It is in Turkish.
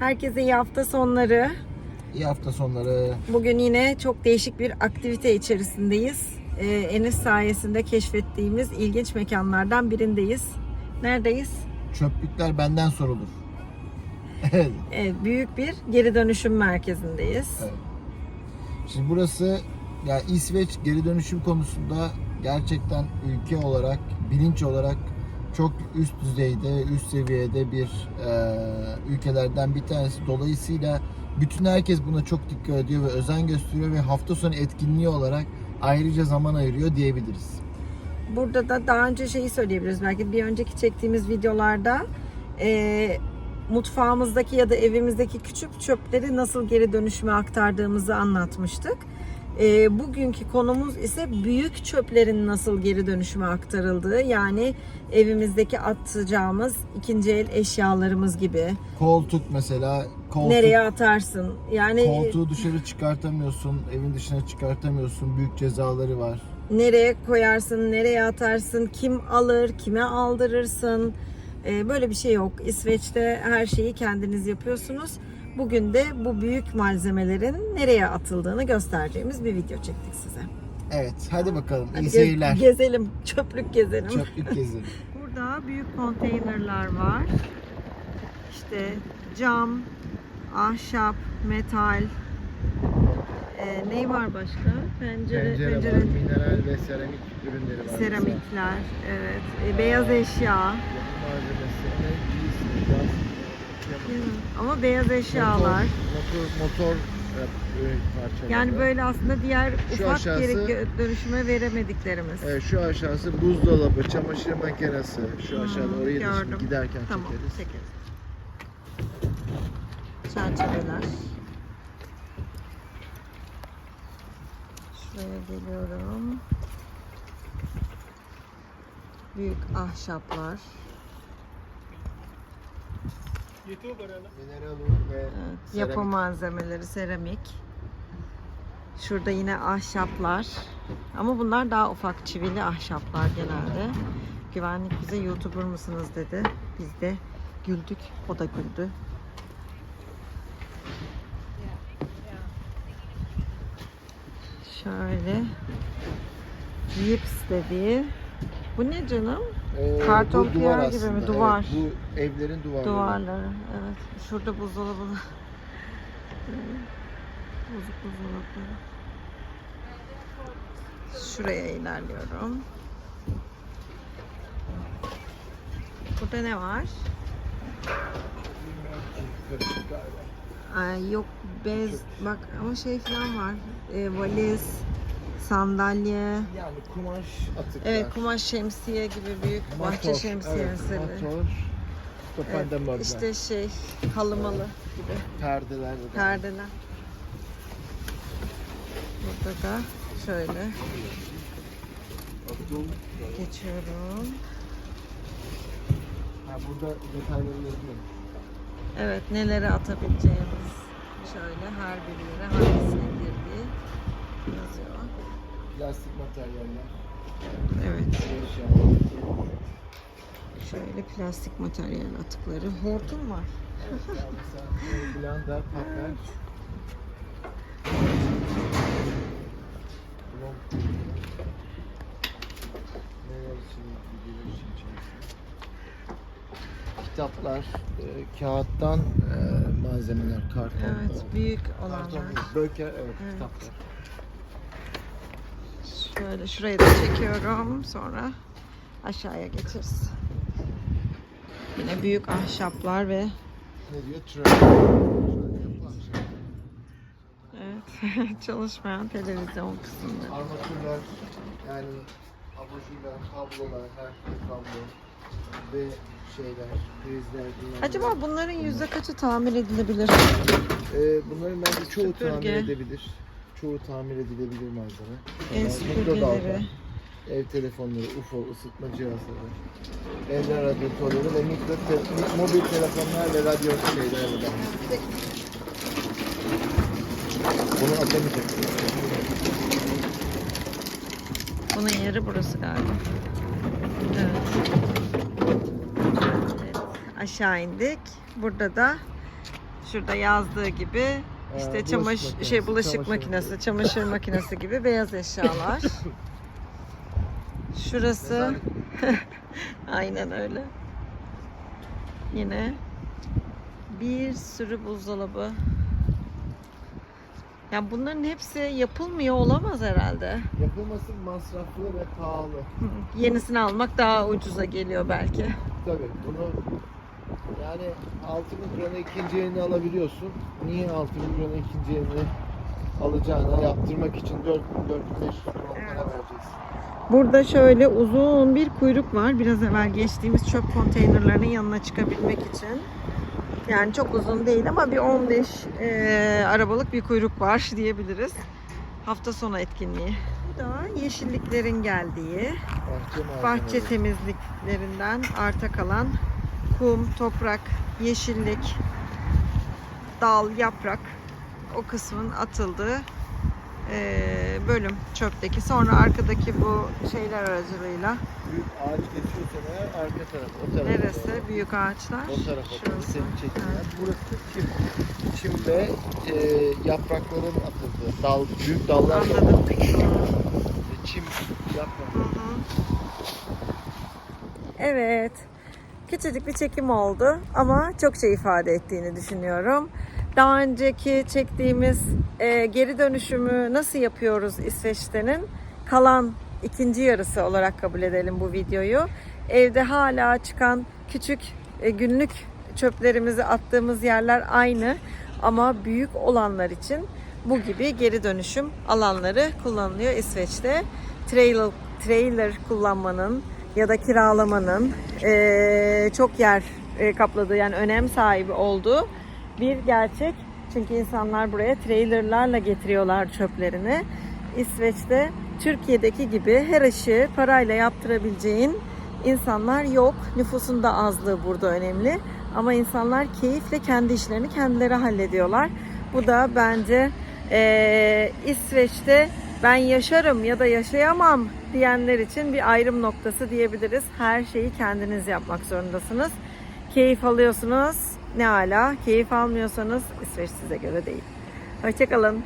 Herkese iyi hafta sonları. İyi hafta sonları. Bugün yine çok değişik bir aktivite içerisindeyiz. Ee, Enes sayesinde keşfettiğimiz ilginç mekanlardan birindeyiz. Neredeyiz? Çöplükler benden sorulur. evet. Evet, büyük bir geri dönüşüm merkezindeyiz. Evet. Şimdi burası ya İsveç geri dönüşüm konusunda gerçekten ülke olarak, bilinç olarak çok üst düzeyde, üst seviyede bir e, ülkelerden bir tanesi. Dolayısıyla bütün herkes buna çok dikkat ediyor ve özen gösteriyor ve hafta sonu etkinliği olarak ayrıca zaman ayırıyor diyebiliriz. Burada da daha önce şeyi söyleyebiliriz. Belki bir önceki çektiğimiz videolarda e, mutfağımızdaki ya da evimizdeki küçük çöpleri nasıl geri dönüşüme aktardığımızı anlatmıştık. E, bugünkü konumuz ise büyük çöplerin nasıl geri dönüşüme aktarıldığı yani evimizdeki atacağımız ikinci el eşyalarımız gibi. Koltuk mesela, koltuk Nereye atarsın? Yani Koltuğu dışarı çıkartamıyorsun, evin dışına çıkartamıyorsun. Büyük cezaları var. nereye koyarsın, nereye atarsın, kim alır, kime aldırırsın. Ee, böyle bir şey yok. İsveç'te her şeyi kendiniz yapıyorsunuz. Bugün de bu büyük malzemelerin nereye atıldığını göstereceğimiz bir video çektik size. Evet, hadi bakalım. İyi seyirler. Gezelim, çöplük gezelim. Çöplük gezi. Burada büyük konteynerler var. İşte cam, ahşap, metal. Ee, ne var başka? Pencere, pencere, mineral ve seramik ürünleri var. seramikler, evet. Ee, beyaz eşya. malzemesi, enerji, gaz, Ama beyaz eşyalar. Motor, motor e, parçaları. Yani böyle aslında diğer Şu ufak aşağısı- geri dönüşüme veremediklerimiz. Evet, şu aşağısı buzdolabı, çamaşır makinesi. Şu Hmm, aşağıda orayı da gördüm. şimdi giderken Tamam, çekeriz. çekeriz. Çerçeveler. Şuraya geliyorum. Büyük ahşaplar. Evet, yapı malzemeleri, seramik. Şurada yine ahşaplar. Ama bunlar daha ufak çivili ahşaplar genelde. Güvenlik bize YouTuber mısınız dedi. Biz de güldük. O da güldü. Şöyle. Yips dediği. Bu ne canım? Ee, Karton bu duvar piyer gibi mi? Duvar. Evet, bu evlerin duvarları. Duvarları. Evet. Şurada buzdolabı. Bozuk buzdolapları. Şuraya ilerliyorum. Burada ne var? Ay yok bez bak ama şey falan var. E, valiz, sandalye. Yani kumaş atıklar. Evet kumaş şemsiye gibi büyük bahçe Motor, şemsiyesi. Evet, motor. Evet, işte şey halımalı gibi perdeler. de. perdeler. Burada da şöyle geçiyorum. Ha, burada detayları yazıyor. Evet neleri atabileceğimiz şöyle her bir yere Plastik materyaller. Evet şöyle plastik materyal atıkları. Hortum var. Blanda, içerisinde. Kitaplar, e, kağıttan e, malzemeler, karton. Evet büyük Karton, olanlar. böker, evet, Evet. kitaplar. Şöyle şurayı da çekiyorum. Sonra aşağıya geçeriz. Yine büyük ahşaplar ve Ne diyor? Tren. Evet çalışmayan televizyon kısmında. Armatürler, yani abajurlar, kablolar, her türlü kablo ve şeyler, prizler. bilmem Acaba bunların yüzde kaçı tamir edilebilir? Ee, bunların bence çoğu Süpürge. tamir edebilir. Çoğu tamir edilebilir malzeme. Süpürgeleri. Ev telefonları, UFO, ısıtma cihazları, evler radyatörleri ve mikro te- mobil telefonlar ve radyo şeyler var. Bunu atamayacak. Bunun yeri burası galiba. Evet. Evet, Aşağı indik. Burada da Şurada yazdığı gibi işte bulaşık çamaşır makinesi, şey bulaşık çamaşır makinesi, çamaşır makinesi gibi beyaz eşyalar. Şurası aynen öyle. Yine bir sürü buzdolabı. Ya bunların hepsi yapılmıyor olamaz herhalde. Yapılması masraflı ve pahalı. Yenisini almak daha ucuza geliyor belki. Tabii bunu yani 6 mikrona ikinci elini alabiliyorsun. Niye 6 mikrona ikinci elini alacağına yaptırmak için 4 4500 kron para vereceksin. Burada şöyle uzun bir kuyruk var. Biraz evvel geçtiğimiz çöp konteynerlarının yanına çıkabilmek için. Yani çok uzun değil ama bir 15 eee, arabalık bir kuyruk var diyebiliriz. Hafta sonu etkinliği. Bu da yeşilliklerin geldiği, Bahçe, bahçe temizliklerinden arta kalan kum, toprak, yeşillik, dal, yaprak o kısmın atıldığı eee, bölüm çöpteki. Sonra arkadaki bu şeyler aracılığıyla Büyük ağaç geçiyorsa eğer arka taraf o tarafa neresi doğru. büyük ağaçlar? O Şurası. seni çekilen. Evet. Burası çim. Çim ve e, yaprakların atıldığı dal, büyük dallar. Anladım. Ve Çim yaprak. Evet. Küçücük bir çekim oldu ama çok şey ifade ettiğini düşünüyorum. Daha önceki çektiğimiz e, geri dönüşümü nasıl yapıyoruz İsveç'tenin kalan ikinci yarısı olarak kabul edelim bu videoyu. Evde hala çıkan küçük e, günlük çöplerimizi attığımız yerler aynı ama büyük olanlar için bu gibi geri dönüşüm alanları kullanılıyor İsveç'te. Trailer, trailer kullanmanın ya da kiralamanın eee, çok yer e, kapladığı yani önem sahibi olduğu bir gerçek. Çünkü insanlar buraya trailerlarla getiriyorlar çöplerini. İsveç'te Türkiye'deki gibi her işi parayla yaptırabileceğin insanlar yok. Nüfusun da azlığı burada önemli. Ama insanlar keyifle kendi işlerini kendileri hallediyorlar. Bu da bence eee, İsveç'te ben yaşarım ya da yaşayamam diyenler için bir ayrım noktası diyebiliriz. Her şeyi kendiniz yapmak zorundasınız. Keyif alıyorsunuz ne ala. Keyif almıyorsanız İsveç size göre değil. Hoşçakalın.